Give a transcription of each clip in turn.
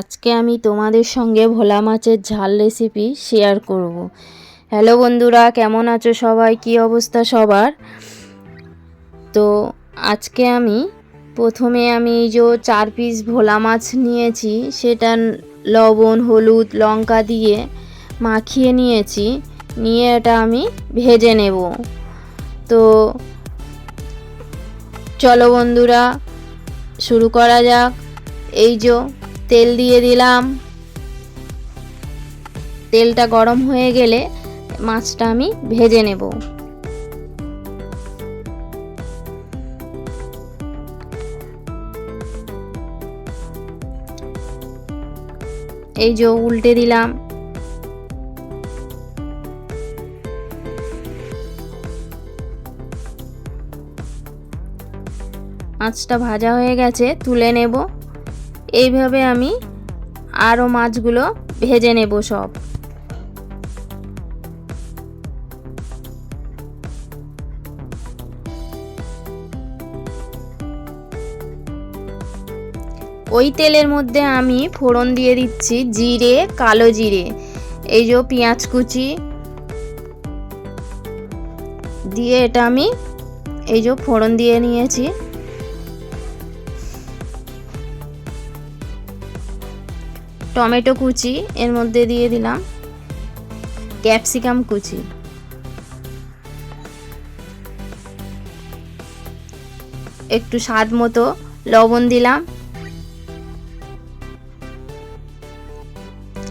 আজকে আমি তোমাদের সঙ্গে ভোলা মাছের ঝাল রেসিপি শেয়ার করব। হ্যালো বন্ধুরা, কেমন আছো সবাই? কি অবস্থা সবার? তো আজকে আমি প্রথমে আমি এই যে চার পিস ভোলা মাছ নিয়েছি, সেটা লবণ, হলুদ, লঙ্কা দিয়ে মাখিয়ে নিয়েছি, নিয়ে এটা আমি ভেজে নেব। তো চলো বন্ধুরা, শুরু করা যাক। এই যে তেল দিয়ে দিলাম। তেলটা গরম হয়ে গেলে মাছটা আমি ভেজে নেব। এই যে উল্টে দিলাম। মাছটা ভাজা হয়ে গেছে, তুলে নেব। এইভাবে আমি আরও মাছগুলো ভেজে নেব সব। ওই তেলের মধ্যে আমি ফোড়ন দিয়ে দিচ্ছি জিরে, কালো জিরে। এই যে পেঁয়াজ কুচি। দিয়ে এটা আমি এই যে ফোড়ন দিয়ে নিয়েছি। টমেটো কুচি, এর মধ্যে দিয়ে দিলাম ক্যাপসিকাম কুচি। একটু স্বাদ মতো লবণ দিলাম।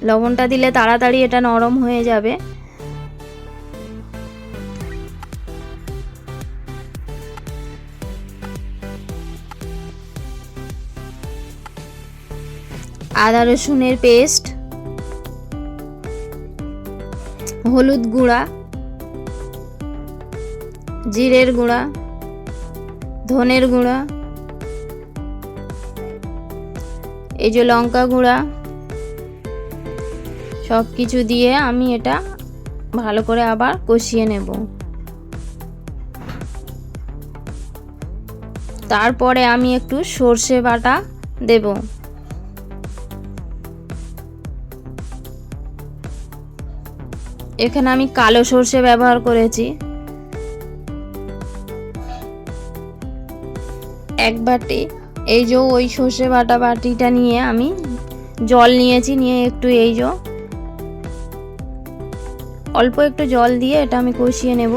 লবণটা দিলে তাড়াতাড়ি এটা নরম হয়ে যাবে। আদা রসুনের পেস্ট, হলুদ গুঁড়া, জিরের গুঁড়া, ধনের গুঁড়া, এই যে লঙ্কা গুঁড়া সব কিছু দিয়ে আমি এটা ভালো করে আবার কষিয়ে নেব। তারপরে আমি একটু সর্ষে বাটা দেবো। এখানে আমি কালো সর্ষে ব্যবহার করেছি। এক বাটি, এই যে ওই সর্ষে বাটা বাটিটা নিয়ে আমি জল নিয়েছি, নিয়ে একটু এই যে অল্প একটু জল দিয়ে এটা আমি কষিয়ে নেব।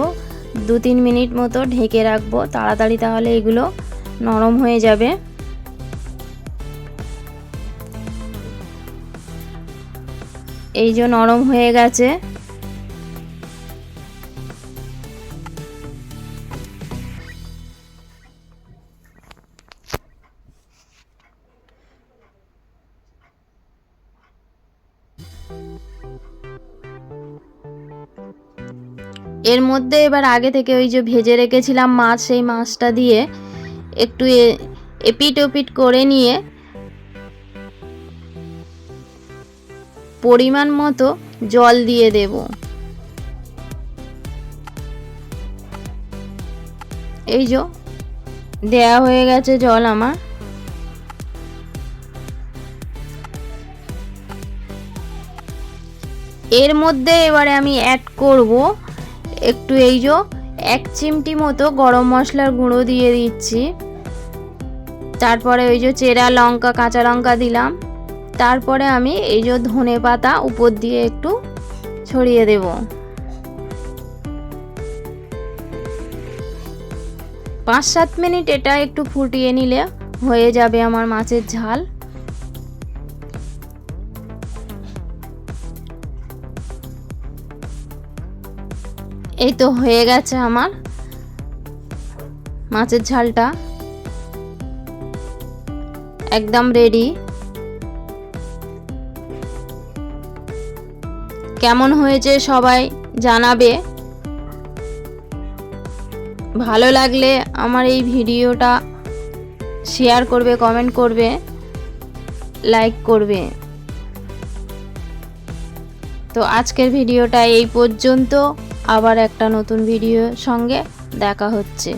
দু তিন মিনিট মতো ঢেকে রাখব, তাড়াতাড়ি তাহলে এগুলো নরম হয়ে যাবে। এই যে নরম হয়ে গেছে। এর মধ্যে এবার আগে থেকে ওই যে ভেজে রেখেছিলাম মাছ, সেই মাছটা দিয়ে একটু এপিট ওপিট করে নিয়ে পরিমাণ মতো জল দিয়ে দেব। এই যে দেয়া হয়ে গেছে জল আমার। এর মধ্যে এবারে আমি অ্যাড করব একটু এই যে এক চিমটি মতো গরম মশলার গুঁড়ো দিয়ে দিচ্ছি। তারপরে ওই যে চেরা লঙ্কা, কাঁচা লঙ্কা দিলাম। তারপরে আমি এই যে ধনে পাতা উপর দিয়ে একটু ছড়িয়ে দেব। পাঁচ সাত মিনিট এটা একটু ফুটিয়ে নিলে হয়ে যাবে আমার মাছের ঝাল। এই তো হয়ে গেছে আমার মাছের ঝালটা। একদম রেডি কেমন হয়েছে সবাই জানাবে। ভালো লাগলে আমার এই ভিডিওটা শেয়ার করবে কমেন্ট করবে লাইক করবে। তো আজকের ভিডিওটা এই পর্যন্ত। আবার একটা নতুন ভিডিও সঙ্গে দেখা হচ্ছে।